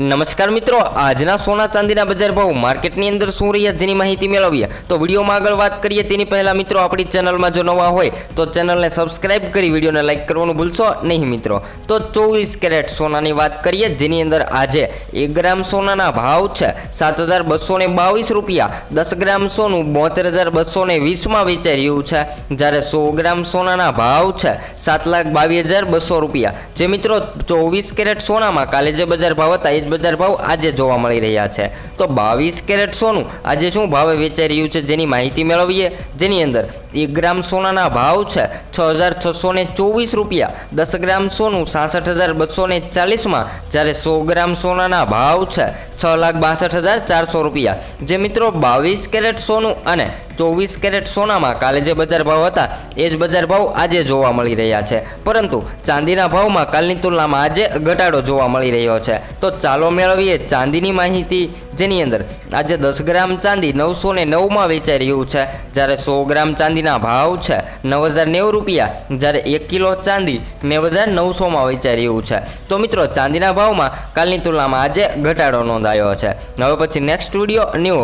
નમસ્કાર મિત્રો, આજના સોના ચાંદીના બજાર ભાવ માર્કેટની અંદર શું રહ્યા જેની માહિતી મેળવીએ? તો વિડીયોમાં આગળ વાત કરીએ, તેની પહેલાં મિત્રો આપણી ચેનલમાં જો નવા હોય, તો ચેનલને સબસ્ક્રાઇબ કરી વિડીયોને લાઇક કરવાનું ભૂલશો નહીં મિત્રો. તો ચોવીસ કેરેટ સોનાની વાત કરીએ, જેની અંદર આજે એક ગ્રામ સોનાના ભાવ છે, સાત હજાર બસો બાવીસ રૂપિયા. દસ ગ્રામ સોનું બોતેર હજાર બસો ને વીસમાં વેચાઈ રહ્યું છે. જ્યારે સો ગ્રામ સોનાના ભાવ છે, સાત લાખ બાવીસ હજાર બસો રૂપિયા. જે મિત્રો ચોવીસ કેરેટ સોનામાં કાલે જે બજાર ભાવ હતા, એ જ બજાર ભાવ આજે જોવા મળી રહ્યા છે. તો બાવીસ કેરેટ સોનું આજે શું ભાવે વેચાઈ રહ્યું છે જેની માહિતી મેળવીએ? જેની અંદર એક ગ્રામ સોનાના ભાવ છે છ હજાર છસો ને ચોવીસ રૂપિયા. દસ ગ્રામ સોનું સાસઠ હજાર બસો ને ચાલીસમાં જ્યારે સો ગ્રામ સોનાના ભાવ છે છ લાખ બાસઠ હજાર ચારસો રૂપિયા. જે મિત્રો બાવીસ કેરેટ સોનું અને ચોવીસ કેરેટ સોનામાં કાલે જે બજાર ભાવ હતા, એ જ બજાર ભાવ આજે જોવા મળી રહ્યા છે. પરંતુ ચાંદીના ભાવમાં કાલની તુલનામાં આજે ઘટાડો જોવા મળી રહ્યો છે. તો ચાલો મેળવીએ ચાંદીની માહિતી, જેની અંદર આજે દસ ગ્રામ ચાંદી નવસો ને નવમાં વેચાઈ રહ્યું છે. જ્યારે સો ગ્રામ ચાંદીના ભાવ છે નવ હજાર નેવું રૂપિયા, જ્યારે એક કિલો ચાંદી નેવ હજાર નવસોમાં વેચાઈ રહ્યું છે. તો મિત્રો, ચાંદીના ભાવમાં કાલની તુલનામાં આજે ઘટાડો નોંધાયો છે. હવે પછી નેક્સ્ટ સ્ટુડિયો ન્યૂ